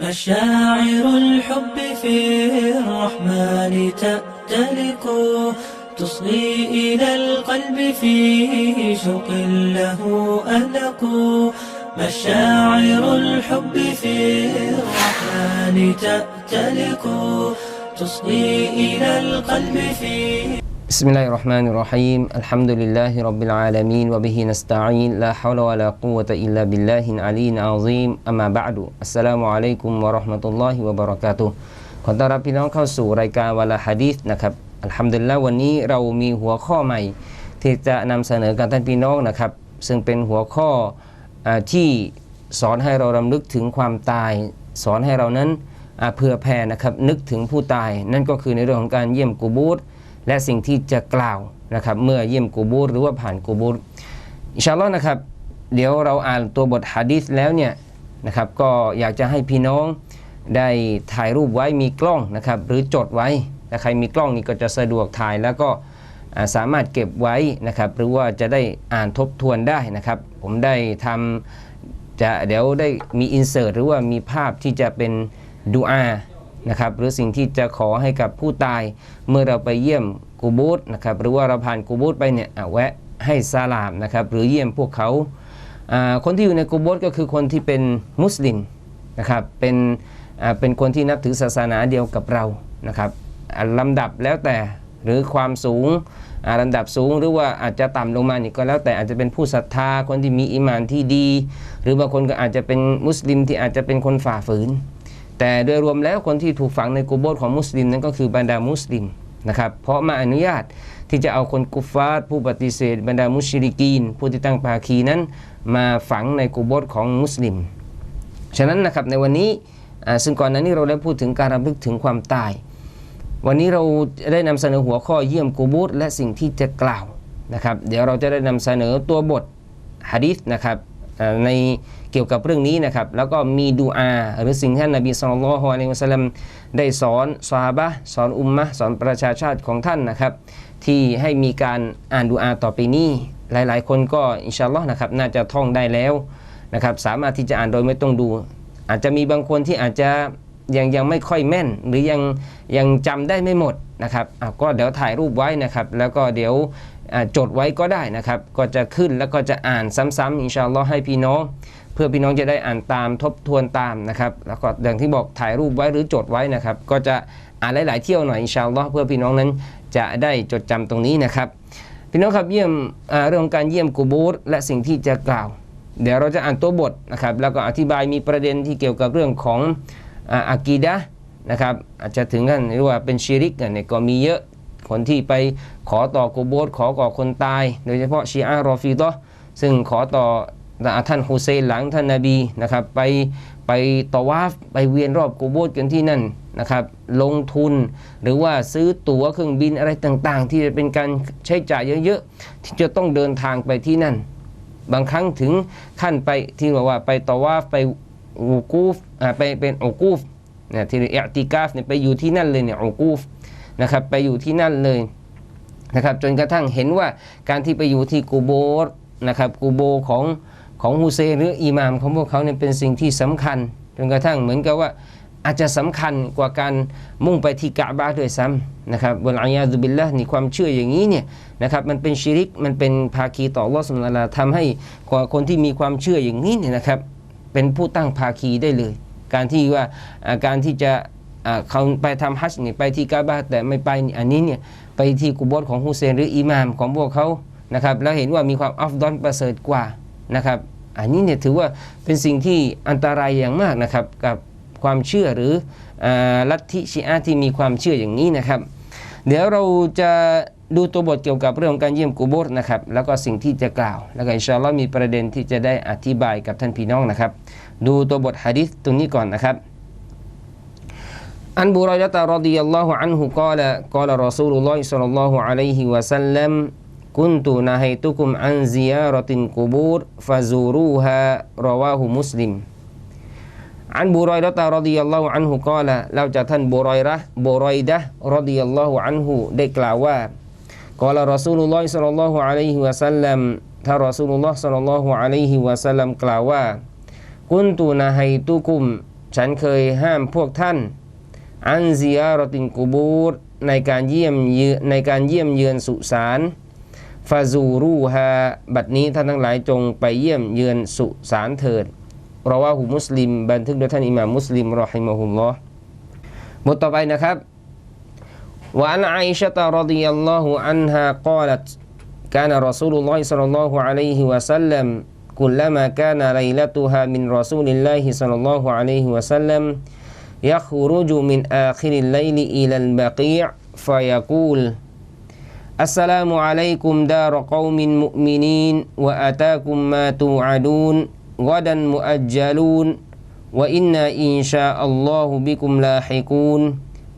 مشاعر الحب في الرحمن تأتلق تصغي إلى القلب فيه شوق له ألق مشاعر الحب في الرحمن تأتلق تصغي إلى القلب فيه بسم الله الرحمن الرحيم الحمد لله رب العالمين وبه نستعين لا حول ولا قوة إلا بالله العلي العظيم أما بعد السلام عليكم ورحمة الله وبركاته ขอต้อนรับพี่น้องเข้าสู่รายการวลาฮะดีษนะครับอัลฮัมดุลิลละวันนี้เรามีหัวข้อใหม่ ที่จะนำเสนอกับท่านพี่น้องนะครับ ซึ่งเป็นหัวข้ออที่สอนให้เรารำลึกถึงความตาย สอนให้เรานั้นเผื่อแผ่นะครับนึกถึงผู้ตาย นั่นก็คือในเรื่องของการเยี่ยมกูบูต และสิ่งที่จะกล่าวนะครับเมื่อเยี่ยมกูบูรหรือว่าผ่านกูบูรอินชาอัลลอฮ์นะครับ เดี๋ยวเราอ่านตัวบทฮะดีษแล้วเนี่ยนะครับก็อยากจะให้พี่น้องได้ถ่ายรูปไว้มีกล้องนะครับหรือจดไว้ถ้าใครมีกล้องนี่ก็จะสะดวกถ่ายแล้วก็สามารถเก็บไว้นะครับหรือว่าจะได้อ่านทบทวนได้นะครับ ผมได้ทำจะเดี๋ยวได้มีอินเสิร์ตหรือว่ามีภาพที่จะเป็นดูอา นะครับหรือสิ่งที่จะขอให้กับผู้ตาย เมื่อเราไปเยี่ยมกูบูตนะครับหรือว่าเราผ่านกูบูตไปเนี่ยแวะให้ซาลามนะครับหรือเยี่ยมพวกเขาคนที่อยู่ในกูบูตก็คือคนที่เป็นมุสลิมนะครับเป็นเป็นคนที่นับถือศาสนาเดียวกับเรานะครับลำดับแล้วแต่หรือความสูงลำดับสูงหรือว่าอาจจะต่ำลงมานี่ก็แล้วแต่อาจจะเป็นผู้ศรัทธาคนที่มีอิมานที่ดี หรือบางคนก็อาจจะเป็นมุสลิมที่อาจจะเป็นคนฝ่าฝืน แต่โดยรวมแล้วคนที่ถูกฝังในกูโบสของมุสลิมนั้นก็คือบรรดามุสลิมนะครับเพราะมาอนุญาตที่จะเอาคนกุฟฟาร์ผู้ปฏิเสธ บรรดามุชริกีน ผู้ที่ตั้งภาคีนั้น มาฝังในกูโบสของมุสลิม ฉะนั้นนะครับในวันนี้ซึ่งก่อนหน้านี้เราได้พูดถึงการรำลึกถึงความตาย วันนี้เราได้นำเสนอหัวข้อเยี่ยมกูโบสและสิ่งที่จะกล่าวนะครับ เดี๋ยวเราจะได้นำเสนอตัวบทฮะดีษนะครับใน กี่ยวกับเรื่องนี้นะครับ แล้วก็มีดูอาหรือสิ่งที่ท่านนบีสุลต่านละฮ์อะลัยฮิวะสัลลัมได้สอนซอฮาบะสอนอุมมะสอนประชาชาติของท่านนะครับ ที่ให้มีการอ่านดูอาต่อไปนี้ หลายๆ คนก็อินชาอัลลอฮ์นะครับน่าจะท่องได้แล้วนะครับ สามารถที่จะอ่านโดยไม่ต้องดู อาจจะมีบางคนที่อาจจะยังยังไม่ค่อยแม่น หรือยังยังจำได้ไม่หมดนะครับก็เดี๋ยวถ่ายรูปไว้นะครับ แล้วก็เดี๋ยวจดไว้ก็ได้นะครับ ก็จะขึ้นแล้วก็จะอ่านซ้ำๆอินชาอัลลอฮ์ให้พี่น้อง เพื่อพี่น้องจะได้อ่านตามทบทวนตามนะครับ แล้วก็อย่างที่บอกถ่ายรูปไว้หรือจดไว้นะครับ ก็จะอ่านหลาย ๆ เที่ยวหน่อยอินชาอัลลอฮ์เพื่อพี่น้องนั้นจะได้จดจำตรงนี้นะครับ พี่น้องครับเยี่ยมเรื่องการเยี่ยมกูบูรและสิ่งที่จะกล่าว เดี๋ยวเราจะอ่านตัวบทนะครับ แล้วก็อธิบายมีประเด็นที่เกี่ยวกับเรื่องของอ่ากีดะนะครับ อาจจะถึงกันหรือว่าเป็นชิริกเนี่ยก็มีเยอะคนที่ไปขอต่อกูบูรขอก่อคนตาย โดยเฉพาะชีอะห์รอฟิดะห์ซึ่งขอต่อ ท่านฮุเซนหลังท่านนาบีนะครับไปไปตอวาฟไปเวียนรอบกูโบสกันที่นั่นนะครับลงทุนหรือว่าซื้อตั๋วเครื่องบินอะไรต่างๆ ที่จะเป็นการใช้จ่ายเยอะๆ ที่จะต้องเดินทางไปที่นั่น บางครั้งถึงขั้นไปที่บอกว่าไปตอวาฟไปอูกูฟอ่าไปเป็นอูกูฟเนี่ยที่เอติกาฟเนี่ยไปอยู่ที่นั่นเลยเนี่ยอูกูฟนะครับไปอยู่ที่นั่นเลยนะครับจนกระทั่งเห็นว่าการที่ไปอยู่ที่กูโบสนะครับกูโบของ ของฮุเซหรืออิหม่ามของพวกเขาเนี่ยเป็นสิ่งที่สำคัญจนกระทั่งเหมือนกับว่าอาจจะสำคัญกว่าการมุ่งไปที่กะบะด้วยซ้ำนะครับบนอายาดุบิลละนี่ความเชื่ออย่างนี้เนี่ยนะครับมันเป็นชิริกมันเป็นภาคีต่ออัลอสุลาทำให้คนที่มีความเชื่ออย่างนี้เนี่ยนะครับเป็นผู้ตั้งภาคีได้เลย การที่ว่าการที่จะเขาไปทำฮัจญ์เนี่ยไปที่กะบะแต่ไม่ไปอันนี้เนี่ยไปที่กุโบสของฮุเซนหรืออิหม่ามของพวกเขานะครับแล้วเห็นว่ามีความอัฟดอนประเสริฐกว่า นะครับอันนี้เนี่ยถือว่าเป็นสิ่งที่อันตรายอย่างมากนะครับกับความเชื่อหรืออาลัทธิชีอะห์ที่มีความเชื่ออย่างนี้นะครับ เดี๋ยวเราจะดูตัวบทเกี่ยวกับเรื่องของการเยี่ยมกุโบสนะครับแล้วก็สิ่งที่จะกล่าว แล้วก็อินชาอัลลอฮ์มีประเด็นที่จะได้อธิบายกับท่านพี่น้องนะครับ ดูตัวบทฮะดิษตรงนี้ก่อนนะครับ عن بريدة رضي الله عنه قال قال رسول الله صلى الله عليه وسلم กุนตูนาไฮตุกุมอันซียรตินกูบูรฟาซูรูฮะรอวาหุมุสลิมอันบุรอยดะตารดิยัลลอฮุอันฮุกอลาเราจะท่านบุรอยระบุรอยดะรดิยัลลอฮุอันฮุได้กล่าวว่ากอละรอซูลุลลอฮิสัลลัลลอฮุอะลัยฮิวะสัลลัมถ้ารอซูลุลลอฮิสัลลัสกล่าวว่า กุนตูนาไฮตุกุม ฉันเคยห้ามพวกท่าน อันซียารตินกูบูรในการเยี่ยมเยือในการเยี่ยมเยือนสุสาน ฟาซูรูฮาบัดนี้ท่านทั้งหลายจงไปเยี่ยมเยือนสุสานเถิดเพราะว่าหูมุสลิม บันทึกโดยท่านอิหม่ามมุสลิมรอฮิมะฮุลลอฮ์บทต่อไปนะครับ وعن عائشة رضي الله عنها قالت كان رسول الله صلى الله عليه وسلم كلما كان ليلتها من رسول الله صلى الله عليه وسلم يخرج من آخر الليل إلى البقيع فيقول السلام عليكم دار قوم مؤمنين وأتاكم ما توعدون غدا مؤجلون وإنا إن شاء الله بكم لاحقون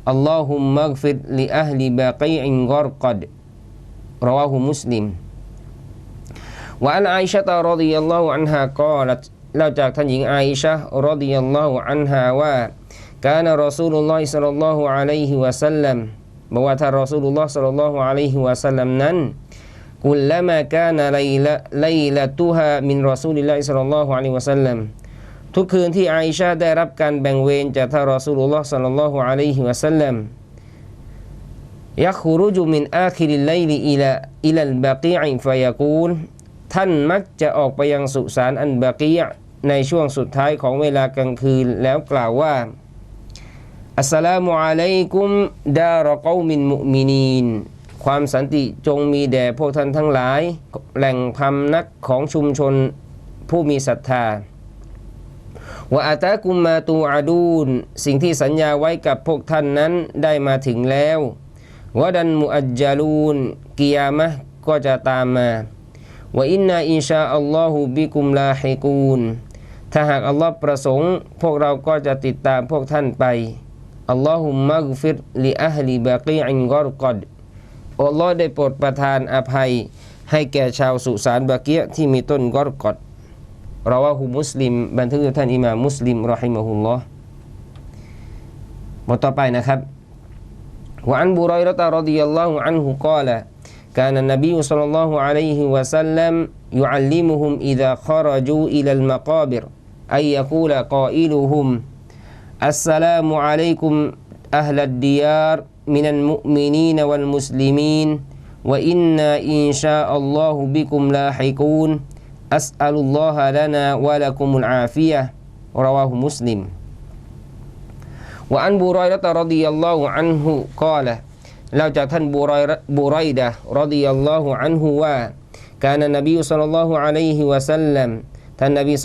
اللهم اغفر لأهل بقيع غرقد رواه مسلم وعن عائشة رضي الله عنها قالت เราจากท่านหญิงอาอิชะห์รดิยัลลอฮุอันฮาว่า كان رسول الله صلى الله عليه وسلم บอกว่าถ้ารอสูลุลลอฮ์สัลลัลลอฮุอะลัยฮิวะสัลลัมนั้นกุลละมากานาไลละไลละตุฮามินรอสูลิลลาฮิสัลลัลลอฮุอะลัยฮิวะสัลลัมทุกคืนที่อาอิชาได้รับการแบ่งเวรจากท่านรอสูลุลลอฮ์สัลลัลลอฮุอะลัยฮิวะสัลลัมยักรูจุมินอาคิริลไลลีอิละอิลัลบากีอิฟายากูลท่านมักจะออกไปยังสุสานอันบากีในช่วงสุดท้ายของเวลากลางคืนแล้วกล่าวว่า อัสสลามุอะลัยกุมดารกอมินมุมินีน ความสันติจงมีแด่พวกท่านทั้งหลาย แหล่งพำนักของชุมชนผู้มีศรัทธาว่าอาตากุมมาตูอาดูนสิ่งที่สัญญาไว้กับพวกท่านนั้นได้มาถึงแล้ววะดันมุอัจจาลูนกิยามะก็จะตามมาว่าอินนาอินชาอัลลอฮุบิกุมลาฮิกูนถ้าหากอัลลอฮ์ประสงค์ พวกเราก็จะติดตามพวกท่านไป อัลลอฮุมักฟิรลิอัลลิบากีอินกอรกอดอัลลอฮ์ได้โปรดประทานอภัย ให้แก่ชาวสุสานบาเกียที่มีต้นกอรกอดเราว่าหุมุสลิม บันทึกโดยท่านอิหม่ามมุสลิมรอฮิมะฮุลลอฮ์บทต่อไปนะครับ وعن بريرة رضي الله عنه قال كان النبي صلى الله عليه وسلم يعلمهم إذا خرجوا إلى المقابر أن يقول قائلهم السلام عليكم أهل الديار من المؤمنين والمسلمين وإنا إن شاء الله بكم لاحقون أسأل الله لنا ولكم العافية رواه مسلم وعن بريرة رضي الله عنه قال เราจากท่านบุรอยบุรอยดะรดิยัลลอฮุอันฮุว่า كان النبي صلى الله عليه وسلم ท่านนบี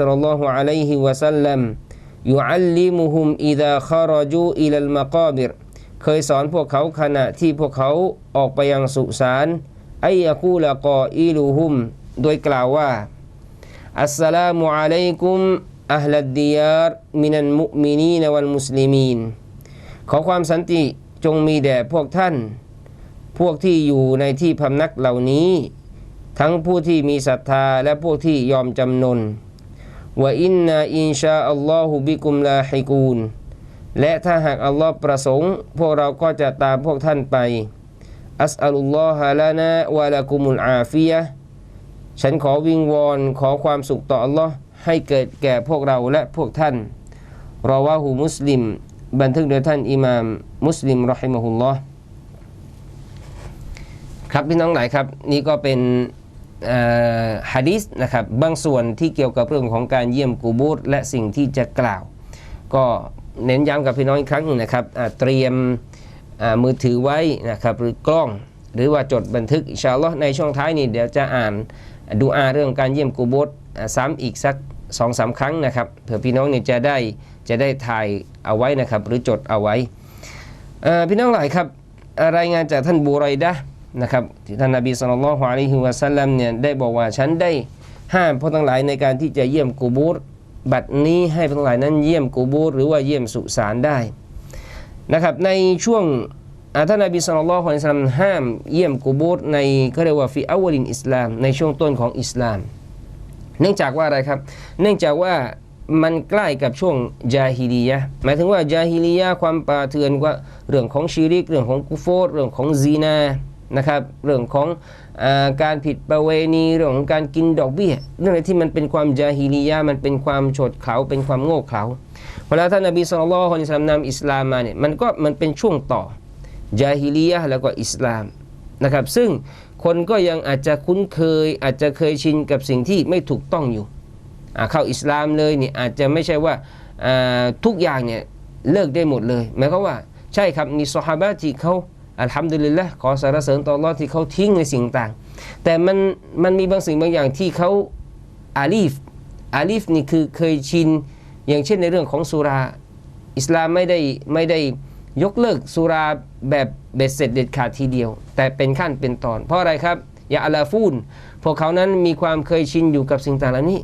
ยูอัลลิมุฮุมอิดาคารจูอิลัลมะกอบิรเคยสอนพวกเขาขณะที่พวกเขาออกไปยังสุสานไอยากูละกออิลูฮุม โดยกล่าวว่า อัสสลามุอะลัยกุมอัลลัดดิยาร์มินันมุมินีนวัลมุสลิมีนขอความสันติจงมีแด่พวกท่าน พวกที่อยู่ในที่พำนักเหล่านี้ ทั้งผู้ที่มีศรัทธาและพวกที่ยอมจำนน ว่าอินนาอินชาอัลลอฮุบิกุมลาฮิกูนและถ้าหากอัลลอฮ์ประสงค์ พวกเราก็จะตามพวกท่านไป อัสอัลุลลอฮะลานะวะลากุมุลอาฟียะฉันขอวิงวอนขอความสุขต่ออัลลอฮ์ให้เกิดแก่พวกเราและพวกท่านรอว่าหูมุสลิม บันทึกโดยท่านอิหม่ามมุสลิมรอฮิมะฮุลลอฮ์ครับพี่น้องหลายครับ นี่ก็เป็น ฮะดิษนะครับบางส่วนที่เกี่ยวกับเรื่องของการเยี่ยมกูบูรและสิ่งที่จะกล่าว ก็เน้นย้ำกับพี่น้องอีกครั้งหนึ่งนะครับเตรียมมือถือไว้นะครับหรือกล้องหรือว่าจดบันทึกอิชาลอในช่วงท้ายนี้เดี๋ยวจะอ่านดูอาเรื่องการเยี่ยมกูบูรอ่าซ้ำอีกสักสองสาครั้งนะครับเผื่อพี่น้องเนี่ยจะได้จะได้ถ่ายเอาไว้นะครับหรือจดเอาไว้พี่น้องหลายครับรายงานจากท่านบูไรดะ นะครับที่ท่านนบีสุลต่านละฮ์อะลัยฮิวะสัลลัมเนี่ยได้บอกว่าฉันได้ห้ามพวกทั้งหลายในการที่จะเยี่ยมกูบูรบัดนี้ให้พวกทั้งหลายนั้นเยี่ยมกูบูรหรือว่าเยี่ยมสุสานได้นะครับในช่วงอาท่านนบีสุลต่านละฮ์อะลัยฮิวะสัลลัมห้ามเยี่ยมกูบูรในเขาเรียกว่าฟิอาวลินอิสลามในช่วงต้นของอิสลาม เนื่องจากว่าอะไรครับ เนื่องจากว่ามันใกล้กับช่วงจาฮิลียะหมายถึงว่าจาฮิลียะความป่าเถื่อนว่าเรื่องของชีริกเรื่องของกุโฟรเรื่องของซีนา นะครับ เรื่องของอการผิดประเวณีเรื่องของการกินดอกเบี้ย เรื่องอะไรที่มันเป็นความจาฮิลียะห์มันเป็นความโฉดเขาเป็นความโง่เขลาเวลาท่านนบีสุลต่านละฮ์อิสลามนำอิสลามมาเนี่ยมันก็มันเป็นช่วงต่อจาฮิลียะห์แล้วก็อิสลามนะครับซึ่งคนก็ยังอาจจะคุ้นเคย อาจจะเคยชินกับสิ่งที่ไม่ถูกต้องอยู่เข้าอิสลามเลยเนี่ยอาจจะไม่ใช่ว่าทุกอย่างเนี่ยเลิกได้หมดเลยหมายความว่าใช่ครับมีซอฮาบะที่เขา อัลฮัมดุลิลละขอสรรเสริญต่ออัลอฮ์ที่เขาทิ้งในสิ่งต่าง แต่มันมันมีบางสิ่งบางอย่างที่เขาอาลีฟอาลีฟนี่คือเคยชินอย่างเช่นในเรื่องของสุรา อิสลามไม่ได้ไม่ได้ยกเลิกสุราแบบเบ็ดเสร็จเด็ดขาดทีเดียว แต่เป็นขั้นเป็นตอน เพราะอะไรครับยาอาลาฟูนพวกเขานั้นมีความเคยชินอยู่กับสิ่งต่างเหล่านี้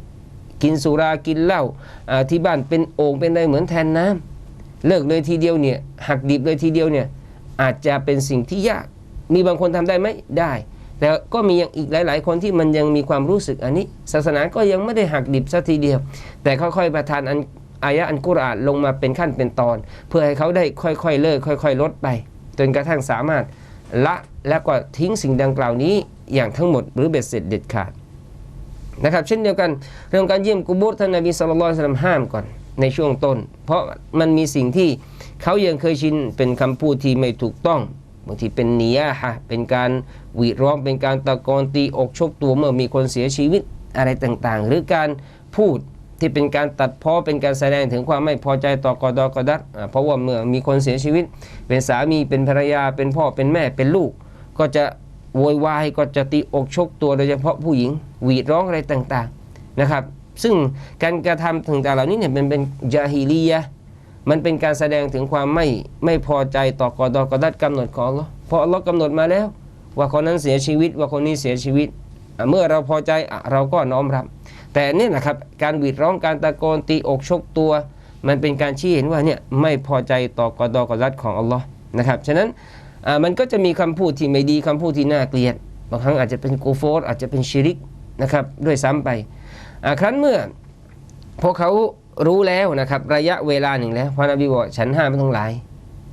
กินสุรากินเหล้าอ่าที่บ้านเป็นโอ่งเป็นอะไรเหมือนแทนน้ำเลิกเลยทีเดียวเนี่ยหักดิบเลยทีเดียวเนี่ย อาจจะเป็นสิ่งที่ยาก มีบางคนทำได้ไหมได้แต่ก็มีอย่างอีกหลาย ๆ คนที่มันยังมีความรู้สึกอันนี้ ศาสนาก็ยังไม่ได้หักดิบสัทีเดียว แต่ค่อยๆประทานอันอายะอันกุรอานลงมาเป็นขั้นเป็นตอน เพื่อให้เขาได้ค่อยๆเลิก ค่อย ๆ ลดไป จนกระทั่งสามารถละและก็ทิ้งสิ่งดังกล่าวนี้อย่างทั้งหมดหรือเบ็ดเสร็จเด็ดขาดนะครับ เช่นเดียวกันเรื่องการเยี่ยมกุโบร์ท่านนบีสุลต่านห้ามก่อน ในช่วงต้น เพราะมันมีสิ่งที่เขายังเคยชินเป็นคำพูดที่ไม่ถูกต้องบางทีเป็นเนียฮะเป็นการหวีดร้องเป็นการตะโกนตีอกชกตัวเมื่อมีคนเสียชีวิตอะไรต่างๆ หรือการพูดที่เป็นการตัดพ้อเป็นการแสดงถึงความไม่พอใจต่อกอดอกอดัดเพราะว่าเมื่อมีคนเสียชีวิต เป็นสามีเป็นภรรยาเป็นพ่อเป็นแม่เป็นลูก ก็จะโวยวายก็จะตีอกชกตัวโดยเฉพาะผู้หญิง หวีดร้องอะไรต่างๆนะครับ ซึ่งการกระทำถึงแต่างเหล่านี้เนี่ยมันเป็นจาฮิลียะมันเป็นการแสดงถึงความไม่ไม่พอใจต่อกอดอกอดัดกำหนดของอัลลอฮ์เพราะอัลลอฮ์กำหนดมาแล้ว ว่าคนนั้นเสียชีวิตว่าคนนี้เสียชีวิต เมื่อเราพอใจอเราก็น้อมรับ แต่เนี่ยนะครับการหวีดร้องการตะโกนตีอกชกตัว มันเป็นการชี้เห็นว่าเนี่ยไม่พอใจต่อกอดอกอดัดของอัลลอฮ์นะครับฉะนั้นมันก็จะมีคำพูดที่ไม่ดีคำพูดที่น่าเกลียด บางครั้งอาจจะเป็นกูโฟร์อาจจะเป็นชิริกนะครับด้วยซ้ำไป ครั้นเมื่อพวกเขารู้แล้วนะครับระยะเวลาหนึ่งแล้วพระนบีบอกฉันห้ามไม่ทั้งหลาย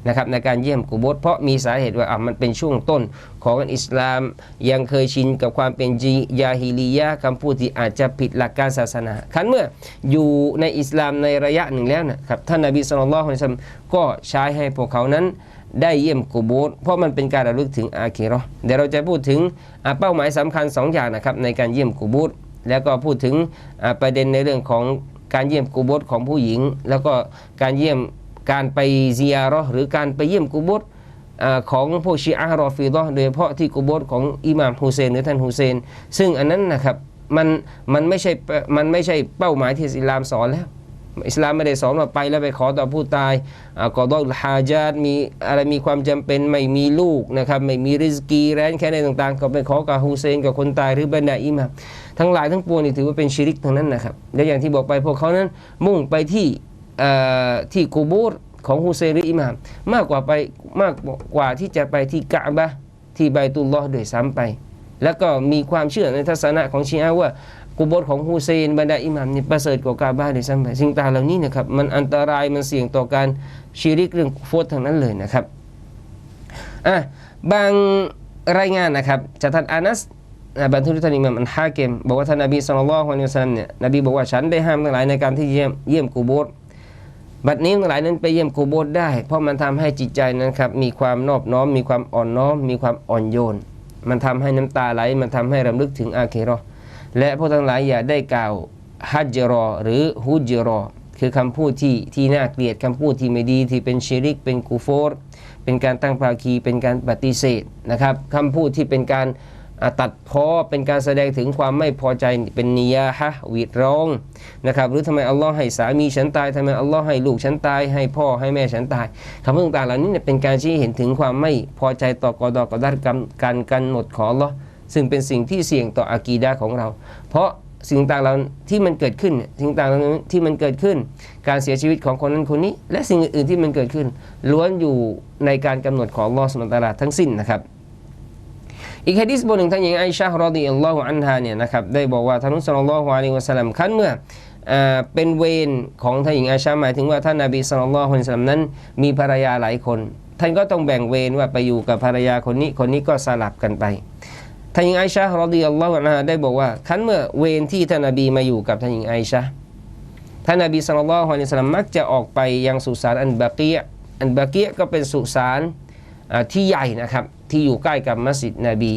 นะครับในการเยี่ยมกุโบสเพราะมีสาเหตุว่าอะมันเป็นช่วงต้นของอิสลามยังเคยชินกับความเป็นจียาฮิลียะคำพูดที่อาจจะผิดหลักการศาสนาครั้นเมื่ออยู่ในอิสลามในระยะหนึ่งแล้วนะครับท่านนบีสุลต่านละมก็ใช้ให้พวกเขานั้นได้เยี่ยมกุโบสเพราะมันเป็นการระลึกถึงอาคีราะห์เดี๋ยวเราจะพูดถึงเป้าหมายสำคัญสองอย่างนะครับในการเยี่ยมกุโบส แล้วก็พูดถึงประเด็นในเรื่องของการเยี่ยมกูโบดของผู้หญิง แล้วก็การเยี่ยมการไปเซียรอห์หรือการไปเยี่ยมกูโบดอของพวกชีอะห์รอฟิดอโดยเฉพาะที่กูโบสของอิหม่ามฮุเซนหรือท่านฮุเซน ซึ่งอันนั้นนะครับมันมันไม่ใช่มันไม่ใช่เป้าหมายที่อิสลามสอนแล้ว อิสลามไม่ได้สอนว่าไปแล้วไปขอต่อผู้ตายกอดอลฮาจาดมีอะไรมีความจำเป็นไม่มีลูกนะครับไม่มีริสกีแรนแค่ในต่างๆ ก็ไปขอกับฮุเซนกับคนตายหรือบรรดาอิมามทั้งหลายทั้งปวงนี่ถือว่าเป็นชิริกทั้งนั้นนะครับและอย่างที่บอกไปพวกเขานั้นมุ่งไปที่ที่กูบูรของฮุเซนหรืออิมาม มากกว่าไปมากกว่าที่จะไปที่กะบะที่ไบตุลลอฮ์โดวยซ้ำไป แล้วก็มีความเชื่อในทัศนะของชีอะว่า กุโบสของฮุเซนบรรดาอิหมัมนี่ประเสริฐกว่ากาบ้าด้วยซ้ำไปสิ่งต่างเหล่านี้นะครับมันอันตรายมันเสี่ยงต่อการชีริกเรื่องโฟดทั้งนั้นเลยนะครับอะบางรายงานนะครับจากท่านอานัสบันทึกท่านอิหมัมอันฮาเกมบอกว่าท่านนบีสุลต่านละฮ์วะซัลลัมเนี่ยนบีบอกว่าฉันได้ห้ามทั้งหลายในการที่เยี่ยมเยี่ยมกุโบสบัดนี้ทั้งหลายนั้นไปเยี่ยมกูโบสได้ เพราะมันทำให้จิตใจนั้นครับมีความนอบน้อม มีความอ่อนน้อม มีความอ่อนโยน มันทำให้น้ำตาไหล มันทำให้รำลึกถึงอาเคเร และพวกทั้งหลายอย่าได้กล่าวฮัจรอ หรือฮุจรอ คือคำพูดที่ที่น่าเกลียดคำพูดที่ไม่ดีที่เป็นชิริก เป็นกูโฟรเป็นการตั้งภาคีเป็นการปฏิเสธนะครับคำพูดที่เป็นการตัดพ้อเป็นการแสดงถึงความไม่พอใจเป็นนิยาฮะวีดร้องนะครับหรือทำไมอัลลอฮ์ให้สามีฉันตายทำไมอัลลอฮ์ให้ลูกฉันตาย ให้พ่อให้แม่ฉันตายคำพูดต่างๆเหล่านี้เป็นการชี้เห็นถึงความไม่พอใจต่อกอดอกอดัดกรรมการกันหมดของอัลลอฮ์ ซึ่งเป็นสิ่งที่เสี่ยงต่ออากีดะห์ของเรา เพราะสิ่งต่างเหล่าที่มันเกิดขึ้น สิ่งต่างที่มันเกิดขึ้น การเสียชีวิตของคนนั้นคนนี้ และสิ่งอื่นๆที่มันเกิดขึ้น ล้วนอยู่ในการกำหนดของลอฮ์สุลตาราทั้งสิ้นนะครับ อีกฮะดิษบทหนึ่งท่านหญิงไอชาฮ์รอดิยัลลอฮุอันฮาเนี่ยนะครับได้บอกว่าท่านุสลลัลลอฮุอะลัยฮิวะสัลลัมคันเมื่ออเป็นเวรของท่านหญิงไอชาหมายถึงว่าท่านนบีสุลต่านละฮ์สัลลัมนั้น มีภรรยาหลายคน ท่านก็ต้องแบ่งเวรว่าไปอยู่กับภรรยาคนนี้คนนี้ก็สลับกันไป ท่านหญิงไอชาฮ์รอดิยัลลอฮุอันฮาได้บอกว่าคันเมื่อเวรที่ท่านนบีมาอยู่กับท่านหญิงไอชาท่านนบีสุลต่านละฮ์อะนิสัลลัมมักจะออกไปยังสุสานอันบากียอันบากียก็เป็นสุสานที่ใหญ่นะครับที่อยู่ใกล้กับมัสยิดนบี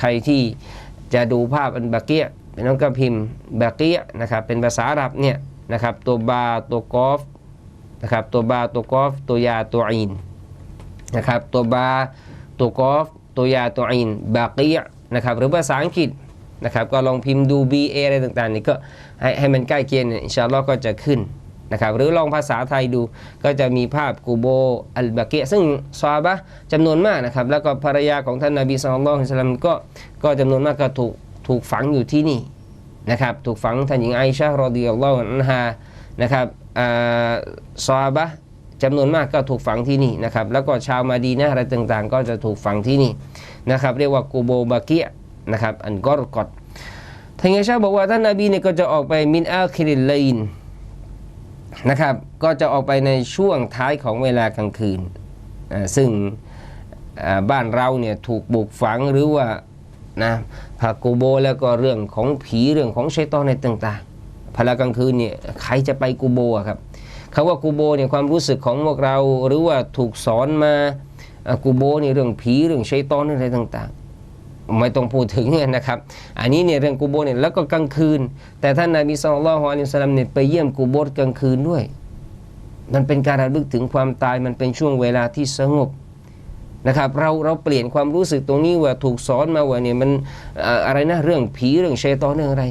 ใครที่จะดูภาพอันบากียเป็นน้องก็พิมพ์บากียนะครับเป็นภาษาอาหรับเนี่ยนะครับตัวบาตัวกอฟนะครับตัวบาตัวกอฟตัวยาตัวอีนนะครับตัวบาตัวกอฟ ตัวยาตัวอีนบากียนะครับหรือภาษาอังกฤษนะครับก็ลองพิมพ์ดู BA อะไรต่างๆนี่ก็ให้ให้มันใกล้เคียงเนี่ยอินชาอัลลอฮ์ก็จะขึ้นนะครับหรือลองภาษาไทยดูก็จะมีภาพกูโบอัลบาเกซึ่งซาบะจำนวนมากนะครับแล้วก็ภรรยาของท่านนาบีสุลต่านสลัมก็ก็จำนวนมากก็ถูกถูกฝังอยู่ที่นี่นะครับถูกฝังท่านหญิงไอชะรอดิยัลลอฮุอันฮานะครับอ่าซาบะจำนวนมากก็ถูกฝังที่นี่นะครับแล้วก็ชาวมาดีนะอะไรต่างๆ ก็จะถูกฝังที่นี่ นะครับ เรียกว่ากูโบบาเกะนะครับอันกอรกอดท่านอิชาบอกว่าท่านนาบีเนี่ยก็จะออกไปมินอาคิริลเลนนะครับ ก็จะออกไปในช่วงท้ายของเวลากลางคืน ซึ่งบ้านเราเนี่ยถูกบุกฝังหรือว่านะพากูโบแล้วก็เรื่องของผีเรื่องของชัยตอนในต่างๆพลากลางคืนเนี่ยใครจะไปกูโบครับคาว่ากูโบเนี่ยความรู้สึกของพวกเราหรือว่าถูกสอนมา กูโบนี่เรื่องผีเรื่องชัยตอนอะไรต่างๆ ไม่ต้องพูดถึงนะครับ อันนี้เนี่ยเรื่องกูโบเนี่ยแล้วก็กลางคืน แต่ท่านนบีสุลต่านละฮ์อะลัยฮิวะสัลลัมเนี่ยไปเยี่ยมกูโบสกลางคืนด้วย มันเป็นการระลึกถึงความตายมันเป็นช่วงเวลาที่สงบนะครับเราเราเปลี่ยนความรู้สึกตรงนี้ว่าถูกสอนมาว่าเนี่ยมันอะไรนะเรื่องผีเรื่องเชยตอนเรื่องอะไร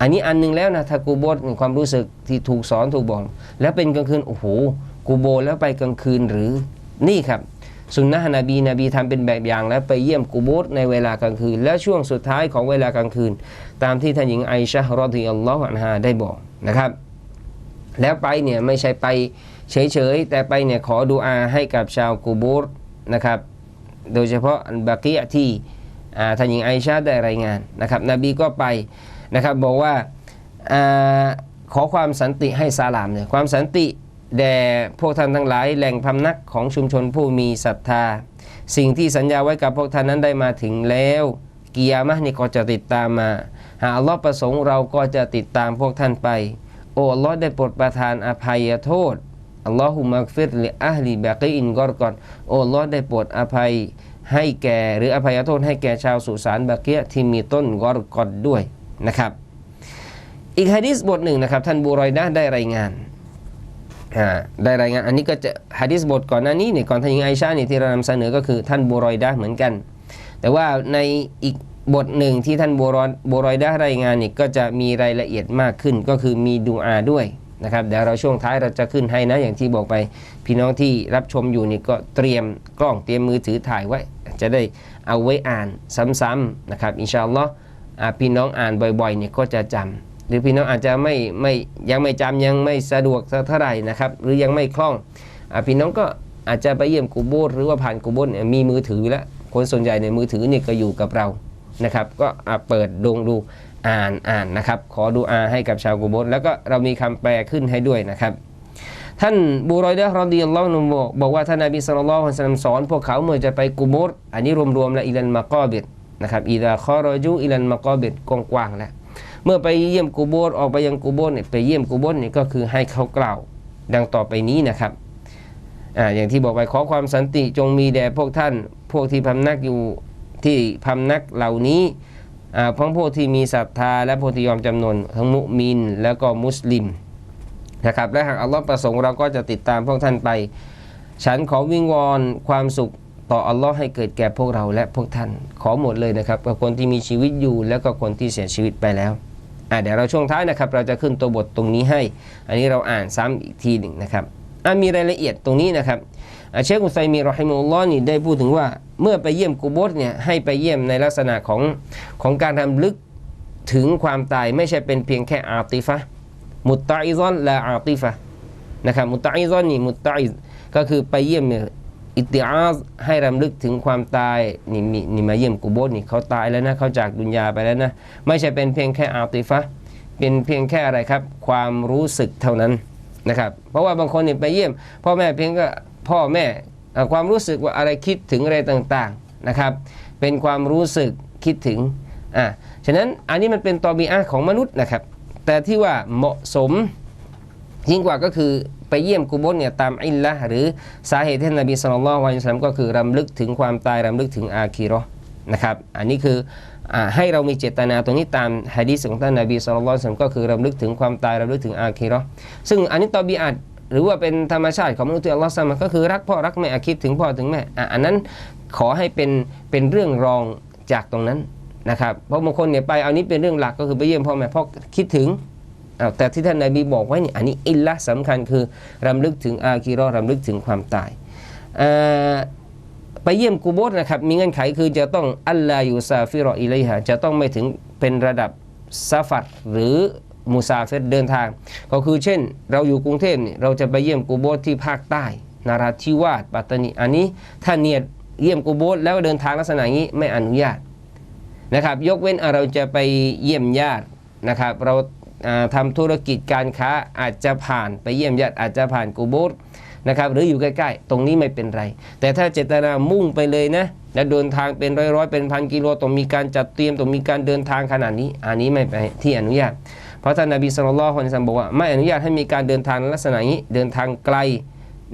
อันนี้อันหนึงแล้วนะถ้ากูโบสความรู้สึกที่ถูกสอนถูกบอกแล้วเป็นกลางคืนโอ้โหกูโบแล้วไปกลางคืนหรือนี่ครับ สุนนะนบีนบีทำเป็นแบบอย่างแล้วไปเยี่ยมกูโบสในเวลากลางคืน และช่วงสุดท้ายของเวลากลางคืน ตามที่ท่านหญิงไอชะรอดิยัลลอฮุอันฮาได้บอกนะครับ แล้วไปเนี่ยไม่ใช่ไปเฉยๆ แต่ไปเนี่ยขอดูอาให้กับชาวกูโบสนะครับ โดยเฉพาะอันบากียที่ท่านหญิงไอชาได้รายงานนะครับนบีก็ไปนะครับบอกว่าอาขอความสันติให้ซาลามเนี่ยความสันติ แด่พวกท่านทั้งหลายแหล่งพำนักของชุมชนผู้มีศรัทธา สิ่งที่สัญญาไว้กับพวกท่านนั้นได้มาถึงแล้วกิยามะนี่ก็จะติดตามมา หากอัลลอฮ์ประสงค์เราก็จะติดตามพวกท่านไป โอ้อัลลอฮ์ได้โปรดประทานอภัยโทษอัลลอฮุมักฟิรลิอัลลีบะกีอินกอรกอนโอ้อัลลอฮ์ได้โปรดอภัยให้แก่หรืออภัยโทษให้แก่ชาวสุสานบะเกียที่มีต้นกอรกอนด้วยนะครับ อีกฮะดิษบทหนึ่งนะครับ ท่านบูรอยดะได้รายงาน ได้รายงานอันนี้ก็จะฮะดิษบทก่อนหน้านี้เนี่ยก่อนท่านหญิงไอชาเนี่ยที่เรานำเสนอก็คือท่านบูรอยดะเหมือนกัน แต่ว่าในอีกบทหนึ่งที่ท่านบูรอยบูรอยดะรายงานเนี่ยก็จะมีรายละเอียดมากขึ้นก็คือมีดูอาด้วยนะครับเดี๋ยวเราช่วงท้ายเราจะขึ้นให้นะอย่างที่บอกไป พี่น้องที่รับชมอยู่นี่ก็เตรียมกล้องเตรียมมือถือถ่ายไว้ จะได้เอาไว้อ่านซ้ำๆนะครับอินชาอัลลอฮ์พี่น้องอ่านบ่อยๆเนี่ยก็จะจำ หรือพี่น้องอาจจะไม่ไม่ยังไม่จำยังไม่สะดวกเท่าไหร่นะครับ หรือยังไม่คล่องอ่าพี่น้องก็อาจจะไปเยี่ยมกูโบสหรือว่าผ่านกูโบสมีมือถือแล้วคนส่วนใหญ่ในมือถือเนี่ยก็อยู่กับเรานะครับ ก็เปิดดวงดูอ่านอ่านนะครับ ขอดูอาให้กับชาวกูโบสแล้วก็เรามีคำแปลขึ้นให้ด้วยนะครับ ท่านบูรอยดะห์รอดีอัลลอฮ์นุบอกบอกว่าท่านนบีสุลต่านลฮ์สัลลัมสอนพวกเขาเมื่อจะไปกุโบรอันนี้รวมๆแล้วอิลันมะกอบิดนะครับอิดาคอรอจูอิลันมะกอบิดกว้างๆแล้ว เมื่อไปเยี่ยมกูโบรออกไปยังกูโบรเนี่ยไปเยี่ยมกูโบรเนี่ยก็คือให้เขากล่าว ดังต่อไปนี้นะครับอ่าอย่างที่บอกไปขอความสันติจงมีแด่พวกท่าน พวกที่พำนักอยู่ที่พำนักเหล่านี้อ่าทั้งพวกที่มีศรัทธาและพวกที่ยอมจำนนทั้งมุมินแล้วก็มุสลิมนะครับและหากอัลลอฮ์ประสงค์เราก็จะติดตามพวกท่านไป ฉันขอวิงวอนความสุขต่ออัลลอฮ์ให้เกิดแก่พวกเราและพวกท่าน ขอหมดเลยนะครับกับคนที่มีชีวิตอยู่แล้วก็คนที่เสียชีวิตไปแล้ว อะเดี๋ยวเราช่วงท้ายนะครับ เราจะขึ้นตัวบทตรงนี้ให้ อันนี้เราอ่านซ้ำอีกทีหนึ่งนะครับอะมีรายละเอียดตรงนี้นะครับอะเชคอุซัยมีรอฮิมุลลอฮ์นี่ได้พูดถึงว่าเมื่อไปเยี่ยมกูโบสเนี่ยให้ไปเยี่ยมในลักษณะของของการทำลึกถึงความตายไม่ใช่เป็นเพียงแค่อาติฟะห์มุตตะอิซอนและอาติฟะนะครับมุตตะอิซอนนี่มุตตะอิก็คือไปเยี่ยมเนี่ย อิติอาซให้รำลึกถึงความตายนี่มีนี่มาเยี่ยมกูโบสนี่เขาตายแล้วนะเขาจากดุนยาไปแล้วนะ ไม่ใช่เป็นเพียงแค่อาติฟะเป็นเพียงแค่อะไรครับ ความรู้สึกเท่านั้นนะครับ เพราะว่าบางคนนี่ไปเยี่ยม พ่อแม่เพียงก็พ่อแม่ความรู้สึกว่าอะไรคิดถึงอะไรต่างๆนะครับ เป็นความรู้สึกคิดถึงอ่าฉะนั้นอันนี้มันเป็นตอบีอาของมนุษย์นะครับ แต่ที่ว่าเหมาะสมยิ่งกว่าก็คือ ไปเยี่ยมกูโบสเนี่ยตามอิลละหรือสาเหตุที่นบีสุลต่านละวะลัยฮิสลามก็คือรำลึกถึงความตายรำลึกถึงอาคีราะห์นะครับอันนี้คืออให้เรามีเจตนาตรงนี้ตามฮะดีษของท่านนบีสุลต่านก็คือรำลึกถึงความตายรำลึกถึงอาคีราะห์ซึ่งอันนี้ตอบีอัดหรือว่าเป็นธรรมชาติของมนุษย์ที่อัลลอฮ์สร้างมาก็คือรักพ่อรักแม่อคิดถึงพ่อถึงแม่อันนั้นขอให้เป็นเป็นเรื่องรองจากตรงนั้นนะครับเพราะบางคนเนี่ยไปเอานี้เป็นเรื่องหลักก็คือไปเยี่ยมพ่อแม่พราะคิดถึง แต่ที่ท่านนาบีบอกไว้นี่อันนี้อิลละห์สำคัญคือรำลึกถึงอาคีเรารำลึกถึงความตายไปเยี่ยมกูโบสนะครับ มีเงื่อนไขคือจะต้องอัลลายูซาฟิรออิเลฮะจะต้องไม่ถึงเป็นระดับซาฟัดหรือมูซาเฟรเดินทาง ก็คือเช่น เราอยู่กรุงเทพนี่เราจะไปเยี่ยมกูโบสที่ภาคใต้ นาราธิวาสปัตตานีอันนี้ถ้าเนียดเยี่ยมกูโบสแล้วเดินทางลักษณะนี้ไม่อนุญาตนะครับ ยกเว้นเราจะไปเยี่ยมญาตินะครับ เรา อ่าทำธุรกิจการค้าอาจจะผ่านไปเยี่ยมญาติอาจจะผ่านกูโบสนะครับหรืออยู่ใกล้ๆ ตรงนี้ไม่เป็นไร แต่ถ้าเจตนามุ่งไปเลยนะแล้วเดินทางเป็นร้อยๆเป็นพันกิโลต้องมีการจัดเตรียมต้องมีการเดินทางขนาดนี้ อันนี้ไม่ไปที่อนุญาต เพราะท่านนบีสุลต่านฮ์คนสัมบอกว่าไม่อนุญาตให้มีการเดินทางลักษณะนี้เดินทางไกล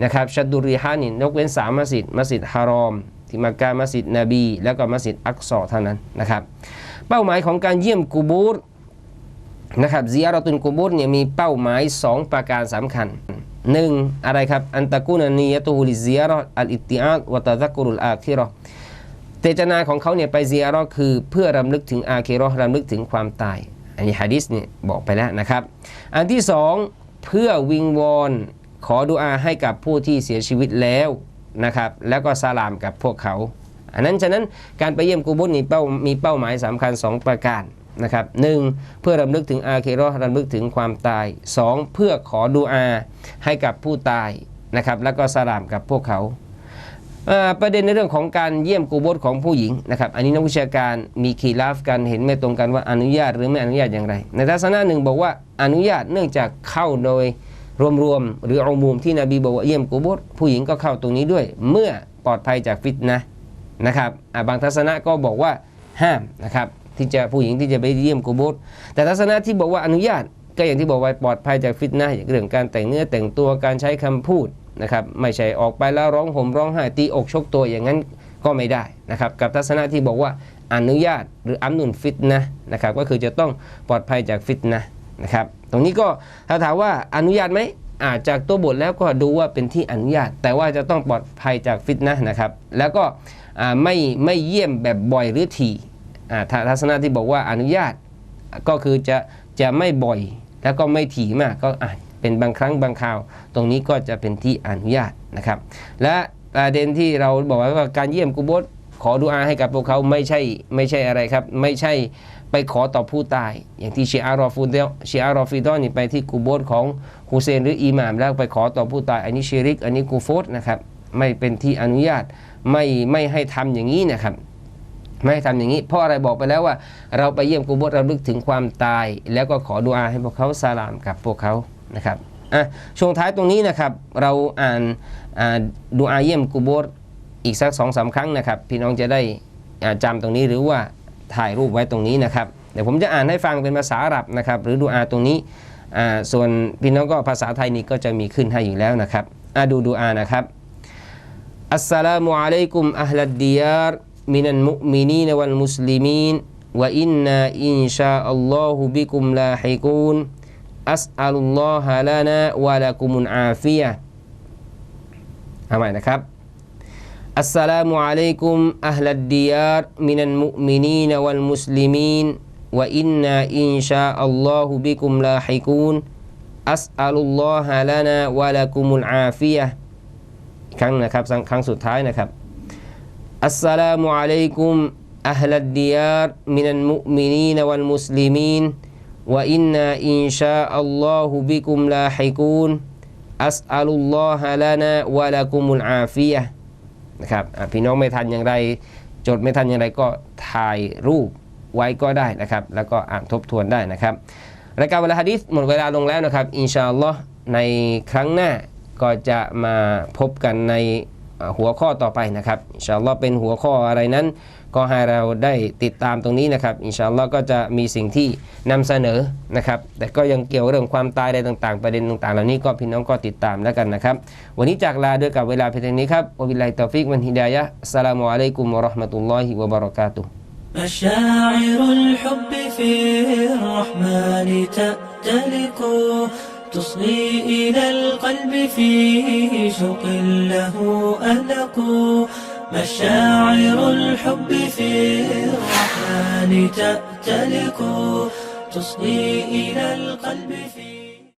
นะครับชัดดุริฮานินยกเว้นสามมัสยิดมัสยิดฮารอม ที่มักกะมัสยิดนบี แล้วก็มัสยิดอักซอเท่านั้นนะครับ เป้าหมายของการเยี่ยมกูบูร นะครับซิยารตุนกูบูรเนี่ยมีเป้าหมาย 2 ประการสำคัญหนึ่งอะไรครับ อันตะกุนันียตูลิซิยารออัลอิติอาดวะตะซักุรุลอาคิเราเจตนาของเขาเนี่ยไปซิยารอคือเพื่อรำลึกถึงอาคิราะห์รำลึกถึงความตาย อันนี้ฮะดิษเนี่ยบอกไปแล้วนะครับ อันที่สองเพื่อวิงวอนขอดุอาให้กับผู้ที่เสียชีวิตแล้วนะครับ แล้วก็สลามกับพวกเขา อันนั้นฉะนั้นการไปเยี่ยมกูบุญมีเป้ามีเป้าหมายสำคัญ 2 ประการ นะครับหนึ่งเพื่อรำลึกถึงอาเคโรอห์รำลึกถึงความตาย 2 เพื่อขอดูอาให้กับผู้ตายนะครับแล้วก็สลามกับพวกเขาาประเด็นในเรื่องของการเยี่ยมกูโบสของผู้หญิงนะครับอันนี้นักวิชาการมีขีลาฟกันเห็นไม่ตรงกันว่าอนุญาตหรือไม่อนุญาตอย่างไร ในทัศนะหนึ่งบอกว่าอนุญาตเนื่องจากเข้าโดยรวมๆหรือเอามุมที่นบีบอกว่าเยี่ยมกูโบสผู้หญิงก็เข้าตรงนี้ด้วย เมื่อปลอดภัยจากฟิตนะนะครับาบางทัศนะก็บอกว่าห้ามนะครับ ที่จะผู้หญิงที่จะไปเยี่ยมกูโบสแต่ทัศนะที่บอกว่าอนุญาต ก็อย่างที่บอกไว้ปลอดภัยจากฟิตนะอย่างเรื่องการแต่งเนื้อแต่งตัวการใช้คำพูดนะครับไม่ใช่ออกไปแล้วร้องห่มร้องไห้ตีอกชกตัวอย่างนั้นก็ไม่ได้นะครับกับทัศนะที่บอกว่าอนุญาตหรืออัมนุนฟิตนะนะครับก็คือจะต้องปลอดภัยจากฟิตนะนะครับตรงนี้ก็ถ้าถามว่าอนุญาตไหมอาจจากตัวบทแล้วก็ดูว่าเป็นที่อนุญาต แต่ว่าจะต้องปลอดภัยจากฟิตนะนะครับแล้วก็ไม่ไม่เยี่ยมแบบบ่อยหรือทีอ่ ทัศนะที่บอกว่าอนุญาตก็คือจะจะไม่บ่อยแล้วก็ไม่ถี่มากก็อาจเป็นบางครั้งบางคราว ตรงนี้ก็จะเป็นที่อนุญาตนะครับ และประเด็นที่เราบอกไว้ว่าการเยี่ยมกุโบสขอดุอาให้กับพวกเขาไม่ใช่ไม่ใช่อะไรครับ ไม่ใช่ไปขอต่อผู้ตาย อย่างที่ชีอารอฟูเดลชีอารอฟิดอนนี่ไปที่กุโบสของฮุเซนหรืออิหม่ามแล้วไปขอต่อผู้ตาย อันนี้ชิริก อันนี้กูโฟสนะครับ ไม่เป็นที่อนุญาตไม่ไม่ให้ทำอย่างนี้นะครับ ไม่ให้ทำอย่างนี้ เพราะอะไรบอกไปแล้วว่า เราไปเยี่ยมกูโบสเราลึกถึงความตาย แล้วก็ขอดุอาให้พวกเขาซาลามกับพวกเขานะครับอะช่วงท้ายตรงนี้นะครับ เราอ่านดูอาเยี่ยมกูโบสอีกสักสองสาครั้งนะครับ พี่น้องจะได้จำตรงนี้หรือว่าถ่ายรูปไว้ตรงนี้นะครับเดี๋ยวผมจะอ่านให้ฟังเป็นภาษาอาหรับนะครับ หรือดูอาตรงนี้ส่วนพี่น้องก็ภาษาไทยนี้ก็จะมีขึ้นให้อยู่แล้วนะครับดูดูอานะครับอัสสลามุอะลัยกุมอัลลัดิยาร من المؤمنين والمسلمين وإنا إن شاء الله بكم لاحقون أسأل الله لنا ولكم العافية เอาใหม่นะครับ السلام عليكم أهل الديار من المؤمنين والمسلمين وإنا إن شاء الله بكم لاحقون أسأل الله لنا ولكم العافية ครั้งนะครับครั้งสุดท้ายนะครับ อัสสลามุอะลัยกุมอัลลัดดิยารมินัลมุมินีนวัลมุสลิมีนวะอินนาอินชาอัลลอฮุบิกุมลาฮิกูนอัสอัลุลลอฮะลานะครับพี่น้องไม่ทันอย่างไร จดไม่ทันอย่างไรก็ถ่ายรูปไว้ก็ได้นะครับ แล้วก็อ่านทบทวนได้นะครับ รายการเวลาฮะดิษหมดเวลาลงแล้วนะครับ อินชาอัลลอฮ์ในครั้งหน้าก็จะมาพบกันใน หัวข้อต่อไปนะครับอินชาอัลลอฮ์เป็นหัวข้ออะไรนั้น ก็ให้เราได้ติดตามตรงนี้นะครับอินชาอัลลอฮ์ก็จะมีสิ่งที่นำเสนอนะครับ แต่ก็ยังเกี่ยวเรื่องความตายอะไรต่างๆ ประเด็นต่างๆ เหล่านี้ก็พี่น้องก็ติดตามแล้วกันนะครับ วันนี้จากลาด้วยกับเวลาเพียงเท่านี้ครับวะบิลลาฮิตตอฟิกวันฮิดายะห์อัสสลามุอะลัยกุมวะเราะห์มะตุลลอฮิวะบะเราะกาตุฮ์ مشاعر الحب في الرحمن تأتلق تصغي إلى القلب فيه شوق له ألق مشاعر الحب في الرحمن تأتلق تصغي إلى القلب فيه